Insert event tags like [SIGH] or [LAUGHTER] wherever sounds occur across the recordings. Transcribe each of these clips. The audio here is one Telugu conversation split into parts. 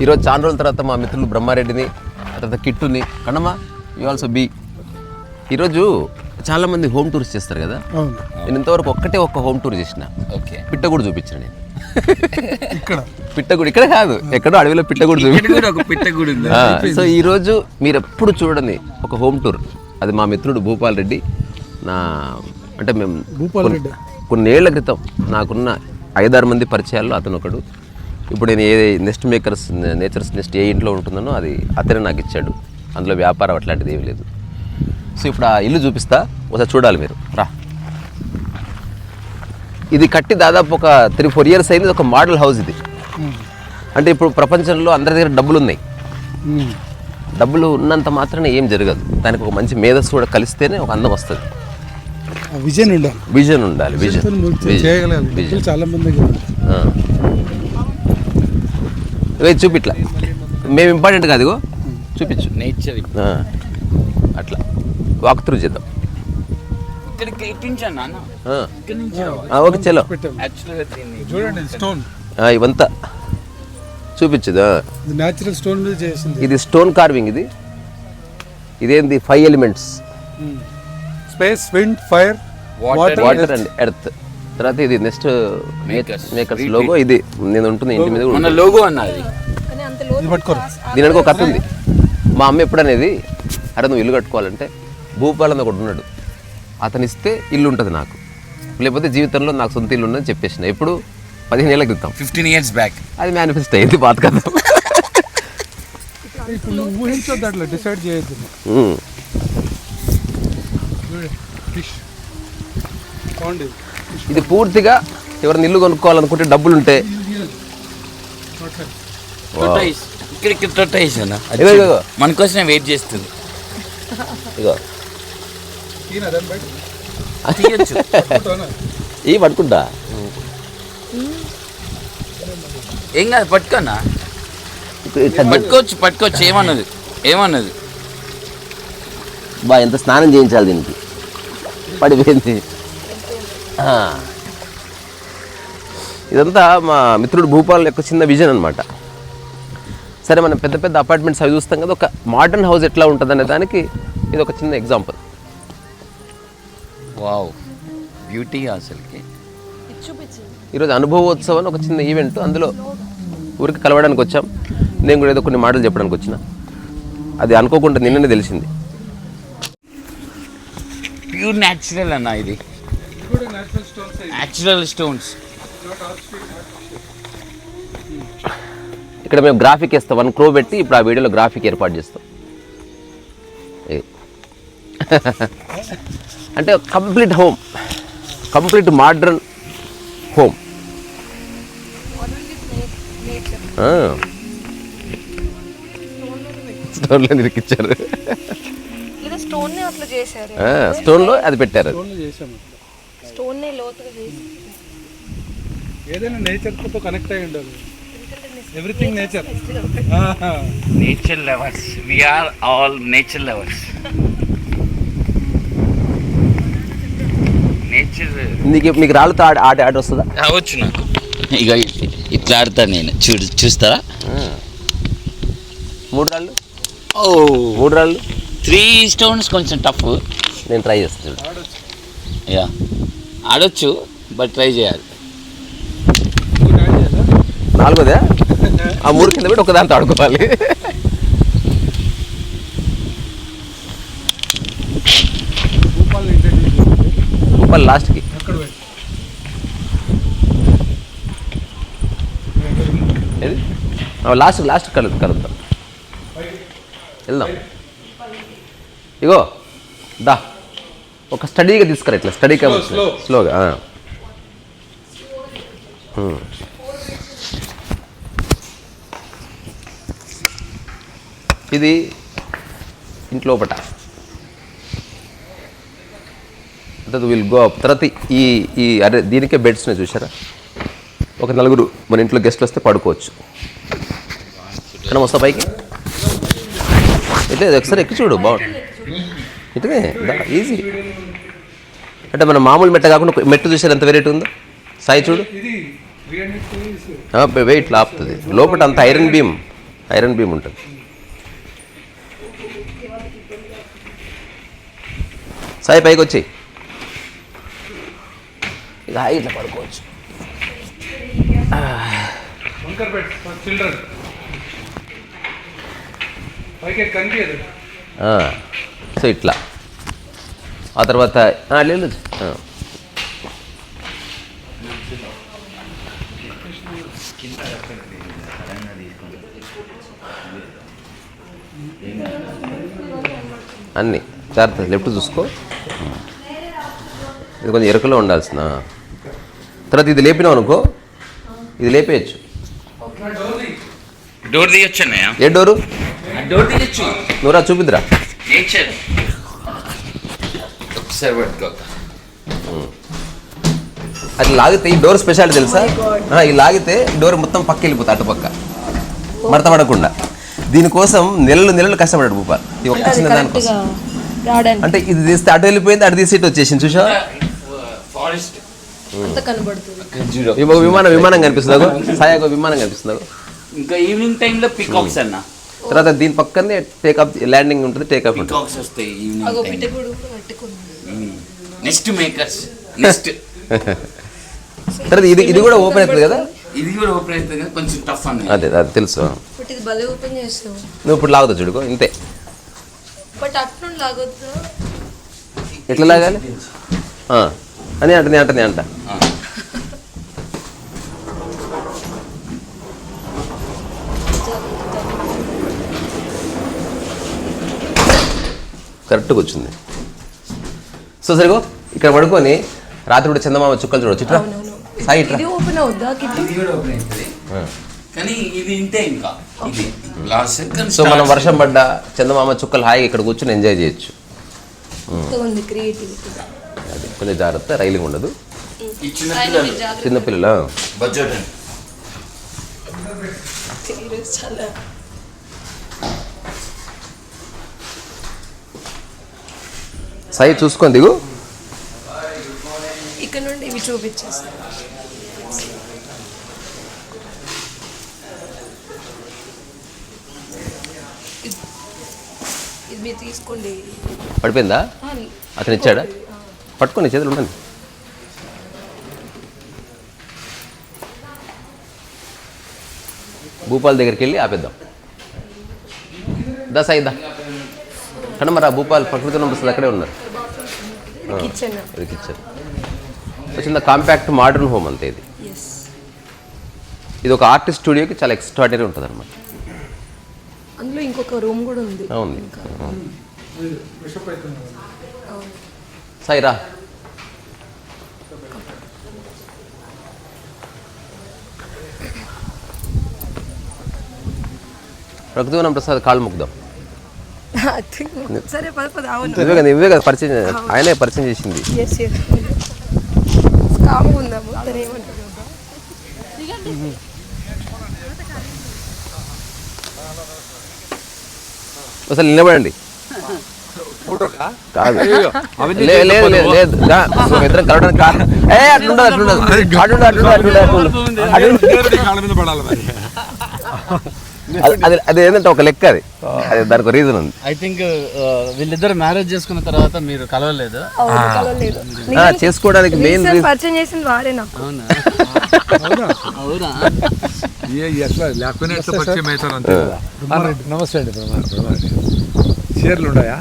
ఈరోజు చాలా రోజుల తర్వాత మా మిత్రులు బ్రహ్మారెడ్డిని తర్వాత కిట్టుని. కన్నమ్మ యూ ఆల్సో బీ ఈరోజు చాలామంది హోమ్ టూర్స్ చేస్తారు కదా? అవును. నేను ఇంతవరకు ఒక్కటే ఒక్క హోమ్ టూర్ చేసిన. ఓకే. పిట్ట కూడా చూపించిన నేను. ఇక్కడ? పిట్టగుడు ఇక్కడ కాదు. ఎక్కడో అడవిలో పిట్టగుడు ఇక్కడ చూపి కూడా ఒక పిట్ట కూడా ఉంది. ఆ, సో ఈరోజు మీరు ఎప్పుడు చూడండి ఒక హోమ్ టూర్. అది మా మిత్రుడు భూపాల్ రెడ్డి. నా అంటే మేము భూపాల్ కొన్ని- రెడ్డి. కొన్నేళ్ళ క్రితం నాకున్న ఐదారు మంది పరిచయాల్లో అతను ఒకడు ఇప్పుడు నేను ఏ నెస్ట్ మేకర్స్ నేచర్స్ నెస్ట్ ఏ ఇంట్లో ఉంటుందనో అది అతనే నాకు ఇచ్చాడు. అందులో వ్యాపారం అట్లాంటిది ఏమీ లేదు. సో ఇప్పుడు ఆ ఇల్లు చూపిస్తా ఒకసారి చూడాలి మీరు. రా. ఇది కట్టి దాదాపు ఒక త్రీ ఫోర్ ఇయర్స్ అయింది ఒక మోడల్ హౌస్ ఇది. అంటే ఇప్పుడు ప్రపంచంలో అందరి దగ్గర డబ్బులు ఉన్నాయి. డబ్బులు ఉన్నంత మాత్రాన ఏం జరగదు. దానికి ఒక మంచి మేధస్సు కూడా కలిస్తేనే ఒక అందం వస్తుంది. విజన్ ఉండాలి. విజన్ ఉండాలి విజన్. చాలా మంది ఇవి చూపిట్లా. మేము ఇంపార్టెంట్ కాదు చూపించు. నేచర్ అట్లా. వాక్ త్రూ చేద్దాం ఓకే చలో. పెట్టాము యాక్చువల్గా దీన్ని చూడండి స్టోన్ ఆ, ఇవంతా. చూపించదు న్యాచురల్ స్టోన్ మీద చేసింది. ఇది స్టోన్ కార్వింగ్ ఇది. ఇదేంది? Five elements space wind fire water and earth తర్వాత ఇది నెక్స్ట్. మేకర్స్ లోగో ఇది. నేను ఉంటుంది ఇంటి మీద కూడా మన. లోగో అన్నది కానీ అంత లోతు ఇది పట్టుకోరు. దీని వెనక ఒక కథ ఉంది. మా అమ్మ ఎప్పుడనేది అరే నువ్వు ఇల్లు కట్టుకోవాలంటే భూపాలని ఒకడు ఉన్నాడు. అతను ఇస్తే ఇల్లు ఉంటుంది నాకు. లేకపోతే జీవితంలో నాకు సొంత ఇల్లు ఉందని చెప్పేసిన ఎప్పుడు? పదిహేను ఏళ్ళ క్రితం. ఫిఫ్టీన్ ఇయర్స్ బ్యాక్ అది మేనిఫెస్ట్ అయింది పాత కథ. ఊహించొద్దు అట్లా డిసైడ్ చేయొద్దు. ఫిష్ ఇది పూర్తిగా ఎవరిని ఇల్లు కొనుక్కోవాలనుకుంటే డబ్బులు ఉంటే. మన కోసమే వెయిట్ చేస్తుంది. ఇగో? ఇవి పట్టుకుంటా. ఏం కాదు పట్టుకోనా? పట్టుకోవచ్చు పట్టుకోవచ్చు. ఏమన్నది? ఏమన్నది? బా ఎంత స్నానం చేయించాలి దీనికి? పడిపోయింది. ఇదంతా మా మిత్రుడు భూపాల్ యొక్క చిన్న విజన్ అనమాట సరే మనం పెద్ద పెద్ద అపార్ట్మెంట్స్ అవి చూస్తాం కదా ఒక మోడర్న్ హౌస్ ఎట్లా ఉంటుంది అనే దానికి ఇది ఒక చిన్న ఎగ్జాంపుల్. వావ్ బ్యూటీ అసలుకి ఈరోజు అనుభవోత్సవం అని ఒక చిన్న ఈవెంట్ అందులో ఊరికి కలవడానికి వచ్చాం. నేను కూడా ఏదో కొన్ని మాటలు చెప్పడానికి వచ్చిన. అది అనుకోకుండా నిన్ననే తెలిసింది. ప్యూర్ న్యాచురల్ అన్న ఇది. న్యాచురల్ స్టోన్స్ ఇక్కడ మేము గ్రాఫిక్ వేస్తాం. వన్ క్రో పెట్టి ఇప్పుడు ఆ వీడియోలో గ్రాఫిక్ ఏర్పాటు చేస్తాం. [LAUGHS] అంటే complete home complete modern home స్టోన్లో నిరికిచ్చారు స్టోన్లో అది పెట్టారు. అది. స్టోన్లో చేసాము స్టోన్ నే లోతుగా చేసి ఏదైనా నేచర్తో కనెక్ట్ అయి ఉండాలి. Everything nature nature lovers we are all nature lovers nature నీకు మీకు రాళ్ళతో ఆడ ఆట ఆట వస్తుందా? రావచ్చు నాకు. ఇక ఇట్లా ఆడతా నేను. చూడు చూస్తారా? మూడు రాళ్ళు? ఓ. మూడు రాళ్ళు? త్రీ స్టోన్స్ కొంచెం టఫ్ నేను ట్రై చేస్తాను యా. ఆడొచ్చు బట్ ట్రై చేయాలి. నాలుగోదే? ఆ మూడు కింద పెట్టి ఒకదాంతో ఆడుకోవాలి. భూపాల్ లాస్ట్కి. లాస్ట్ లాస్ట్ కలు కలుద్దాం. వెళ్దాం. ఇగో దా. ఒక స్టడీగా తీసుకురా ఇట్లా స్టడీ slow. స్లోగా. ఉమ్. ఇది ఇంట్లోపట తర్వాత విల్ గో అప్ తర్వాత ఈ ఈ అరే దీనికే బెడ్స్ని చూసారా ఒక నలుగురు మన ఇంట్లో గెస్ట్లు వస్తే పడుకోవచ్చు. మనం వస్తా పైకి. ఇట్లే ఒకసారి ఎక్కి చూడు బాగుంటుంది. ఇటునే ఈజీ అంటే మన మామూలు మెట్ట కాకుండా మెట్టు చూసారు ఎంత వెరైటీ ఉందో? సాయి చూడు. వెయిట్ ఆపుతుంది లోపల అంత ఐరన్ బీమ్ ఐరన్ బీమ్ ఉంటుంది. సాయి పైకి వచ్చి. ఇక ఇట్లా పడుకోవచ్చు. సో ఇట్లా. ఆ తర్వాత లేదు. అన్నీ జాగ్రత్త లెఫ్ట్ చూసుకో. ఇది కొంచెం ఎరుకలో ఉండాల్సిన. తర్వాత ఇది లేపినావు అనుకో ఇది లేపేయచ్చు. డోర్ తీయొచ్చు అన్నయ్య. ఏ డోరు? డోర్ తీయొచ్చు. నూరా చూపిద్దురా. ఒకసారి పట్టుకో అది లాగితే ఈ డోర్ స్పెషాలిటీ తెలుసా? ఆ, ఈ లాగితే ఈ డోర్ మొత్తం పక్క వెళ్ళిపోతుంది అటుపక్క మడత పడకుండా దీనికోసం నెలలు నెలలు కష్టపడ్డాడు భూపాల్. ఈ ఒక్క చిన్న దానికోసం అంటే ఇది తీస్తే అటు వెళ్ళిపోయింది అటు తీసి ఇటు వచ్చేసింది చూసా కనబడుతుంది. విమ- విమానం విమానం కనిపిస్తుందా సాయాగో విమానం కనిపిస్తుందా ఇంకా ఈవినింగ్ టైంలో పికాక్స్ అన్న. తర్వాత దీని పక్కనే టేకప్ ల్యాండింగ్ ఉంటుంది టేకప్ ఉంటుంది. నెక్స్ట్ మేకర్స్ నెక్స్ట్ తర్వాత ఇది ఇది కూడా ఓపెన్ అవుతుంది కదా? ఇది కూడా ఓపెన్ అవుతుంది కదా? కొంచెం టఫ్ అన్న అదే అది తెలుసు. నువ్వు ఇప్పుడు లాగుతావు చూడుకో ఇంతే. ఎట్లా లాగాలి? ఆ, అని అంటని అంటని అంట కరెక్ట్గా వచ్చింది. సో సరిగో ఇక్కడ పడుకొని రాత్రి కూడా చందమామ చుక్కలు చూడొచ్చు అవునవును. సాయి ఇది ఓపెన్ అవుద్దా కిట్ ఇది కూడా ఓపెన్ అవుతుంది. కానీ ఇది ఇంతే ఇంకా. ఇది లాస్ట్ సెకండ్ సో మనం వర్షం పడ్డా చందమామ చుక్కలు హాయిగా ఇక్కడ కూర్చొని ఎంజాయ్ చేయొచ్చు. అది కొంచెం జాగ్రత్త రైలింగ్ ఉండదు. ఈ చిన్న పిల్లలు. చిన్నపిల్లల బడ్జెట్ ఈరోజు చాలా. సాయి చూసుకొని దిగు. ఇక్కడ నుండి ఇవి చూపించేస్తాను. ఇది- మీరు తీసుకోండి. పడిపోయిందా? అతను ఇచ్చాడా? పట్టుకొని చేతులు ఉండండి. భూపాల్ దగ్గరికి వెళ్ళి ఆపేద్దాం. దా సాయి దా. కానీ మరి ఆ భూపాల్ ప్రకృతి నంబర్స్ అక్కడే ఉన్నారు. కిచెన్ చిన్న కాంపాక్ట్ మోడర్న్ హోమ్ అంతే ఇది. ఇది ఒక ఆర్టిస్ట్ స్టూడియోకి చాలా ఎక్స్ట్రాడనరీ ఉంటుంది అనమాట అందులో ఇంకొక రూమ్ కూడా ఉంది. ఉంది బిషప్ అవుతుంది సాయి రా. రఘుదేవనం ప్రసాద్ కాళ్ళు think [LAUGHS] సరే పద అవును కదా కదా పరిచయం ఆయనే పరిచయం చేసింది. ఉందాము తను ఏమంటారు అసలు నిలబడండి కాదు లే- లేదు లేదు లేదు దా, మేము ఇద్దరం కలవడానికి కారణం ఏ అట్లుండదు అట్లుండదు అట్లుండదు అట్లుండదు అట్లుండదు అట్లుండదు అది- అది ఏంటంటే ఒక లెక్క అది. అది దానికి రీజన్ ఉంది. ఐ థింక్ వీళ్ళిద్దరు మ్యారేజ్ చేసుకున్న తర్వాత మీరు కలవలేదు? అవును కలవలేదు. ఆ, చేసుకోవడానికి మెయిన్ పరిచయం చేసింది వారే నాకు. అవునా? అవునా? ఏ ఎట్లా లేకపోయినా ఎట్లా పరిచయం అవుతారు అంతే. నమస్తే అండి చీరలు ఉన్నాయా?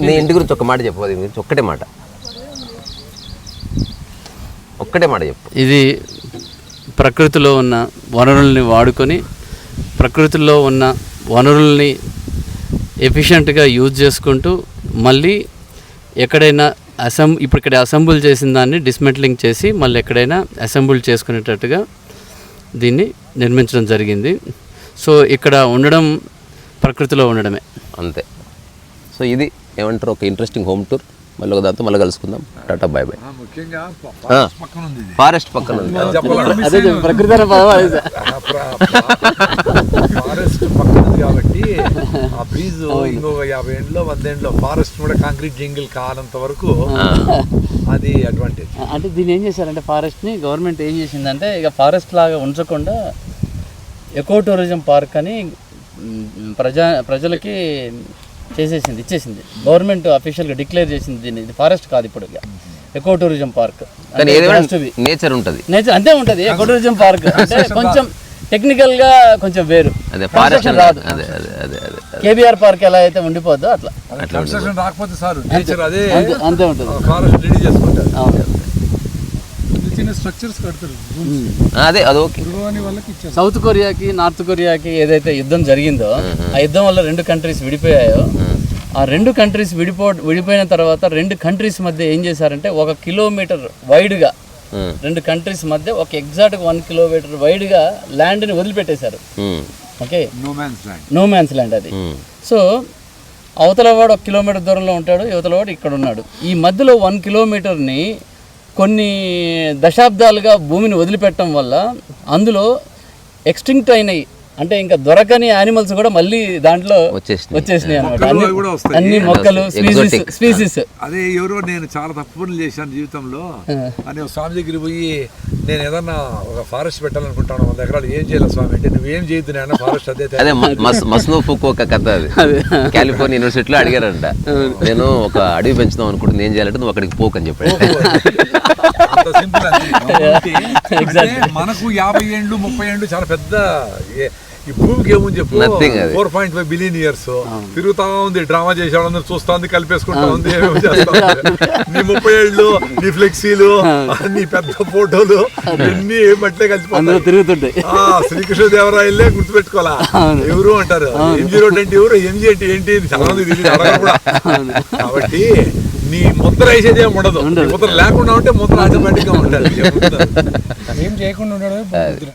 నీ ఇంటి గురించి ఒక మాట చెప్పు అది గురించి ఒక్కటే మాట. ఒక్కటే మాట చెప్పు. ఇది ప్రకృతిలో ఉన్న వనరుల్ని వాడుకొని ప్రకృతిలో ఉన్న వనరుల్ని ఎఫిషియెంట్గా యూజ్ చేసుకుంటూ మళ్ళీ ఎక్కడైనా అసెం ఇప్పుడు ఇక్కడ అసెంబుల్ చేసిన దాన్ని డిస్మెంట్లింగ్ చేసి మళ్ళీ ఎక్కడైనా అసెంబుల్ చేసుకునేటట్టుగా దీన్ని నిర్మించడం జరిగింది. సో ఇక్కడ ఉండడం ప్రకృతిలో ఉండడమే. అంతే. సో ఇది ఏమంటారు? ఒక ఇంట్రెస్టింగ్ హోమ్ టూర్ మళ్ళీ ఒక దాంతో మళ్ళీ కలుసుకుందాం. Tata bye bye. ముఖ్యంగా పక్కన ఉంది ఇది. ఫారెస్ట్ పక్కన ఉంది. అదే ప్రకృతి ఫారెస్ట్ పక్కన కాబట్టి ఆ బ్రీజ్ ఇంకొక యాభై ఏండ్లో వంద ఏండ్లో ఫారెస్ట్ కూడా కాంక్రీట్ జంగిల్ కానంత వరకు అది అడ్వాంటేజ్ అంటే దీన్ని ఏం చేశారంటే ఫారెస్ట్ని గవర్నమెంట్ ఏం చేసిందంటే ఇక ఫారెస్ట్ లాగా ఉంచకుండా ఎకో టూరిజం పార్క్ అని ప్రజా ప్రజలకి చేసేసింది ఇచ్చేసింది. గవర్నమెంట్ అఫీషియల్గా డిక్లేర్ చేసింది దీన్ని. ఇది ఫారెస్ట్ కాదు ఇప్పుడు ఇక. ఎకో టూరిజం పార్క్ నేచర్ ఉంటుంది. నేచర్ అంతే ఉంటుంది. ఎకో టూరిజం పార్క్ అంటే కొంచెం టెక్నికల్గా కొంచెం వేరు. అదే ఫారెస్ట్ Construction రాదు. అదే అదే అదే అదే కేబీఆర్ పార్క్ ఎలా అయితే ఉండిపోద్దో అట్లా. రాకపోతే సార్ నేచర్ అదే అంతే అంతే ఉంటుంది ఫారెస్ట్ రెడీ చేసుకుంటారు అవును. చిన్న చిన్న స్ట్రక్చర్స్ కడతారు ఆ, అదే అది ఓకే. సౌత్ కొరియాకి నార్త్ కొరియాకి ఏదైతే యుద్ధం జరిగిందో ఆ యుద్ధం వల్ల రెండు కంట్రీస్ విడిపోయాయో ఆ రెండు కంట్రీస్ విడిపో విడిపోయిన తర్వాత రెండు కంట్రీస్ మధ్య ఏం చేశారంటే ఒక కిలోమీటర్ వైడ్గా రెండు కంట్రీస్ మధ్య ఒక ఎగ్జాక్ట్ వన్ కిలోమీటర్ వైడ్గా ల్యాండ్ని వదిలిపెట్టేశారు. Okay? No man's land no man's land అది. సో అవతల వాడు ఒక కిలోమీటర్ దూరంలో ఉంటాడు యువతల వాడు ఇక్కడ ఉన్నాడు. ఈ మధ్యలో వన్ కిలోమీటర్ని కొన్ని దశాబ్దాలుగా భూమిని వదిలిపెట్టడం వల్ల అందులో ఎక్స్టింక్ట్ అయినాయి అంటే ఇంకా దొరకని యానిమల్స్ కూడా మళ్ళీ దాంట్లో వచ్చేసినాయి. అనమాట అన్ని మొక్కలు స్పీసీస్ అదే ఎవరో నేను చాలా తప్పు పనులు చేశాను జీవితంలో. అని ఒక స్వామి దగ్గరికి పోయి నేను ఏదన్నా ఒక ఫారెస్ట్ పెట్టాలనుకుంటాను వంద ఎకరాలు ఏం చేయాలి స్వామి అంటే నువ్వేం చేయొద్దు నేను ఫారెస్ట్ అదే అదే మస్నో ఫుక్ ఒక కథ అది. కాలిఫోర్నియా యూనివర్సిటీలో అడిగారంట. నేను ఒక అడవి పెంచుదాం అనుకుంటుంది ఏం చేయాలంటే నువ్వు అక్కడికి పోకని చెప్పాడు. [LAUGHS] మనకు యాభై ఏండ్లు ముప్పై ఏండ్లు చాలా పెద్ద ఈ భూమికి ఏముంది చెప్పు. Four point five billion years తిరుగుతా ఉంది డ్రామా చేసేవాళ్ళందరూ చూస్తా ఉంది కలిపేసుకుంటా ఉంది. [LAUGHS] నీ ముప్పై ఏళ్ళు నీ ఫ్లెక్సీలు [LAUGHS] నీ పెద్ద ఫోటోలు అన్ని అందులో కలిసిపోతాయి? తిరుగుతుంటాయి. ఆ శ్రీకృష్ణదేవరాయలే గుర్తుపెట్టుకోవాలా? ఎవరు అంటారు? ఎం జీరో అంటే ఎవరు? ఎంజీ అంటే ఏంటి? అని చాలా మంది కాబట్టి నీ ముద్ర వేసేది ఏమి ఉండదు. ముద్ర లేకుండా ఉంటే ముద్ర ఆటోమేటిక్గా ఉండాలి ఏం చేయకుండా బాగుంటుంది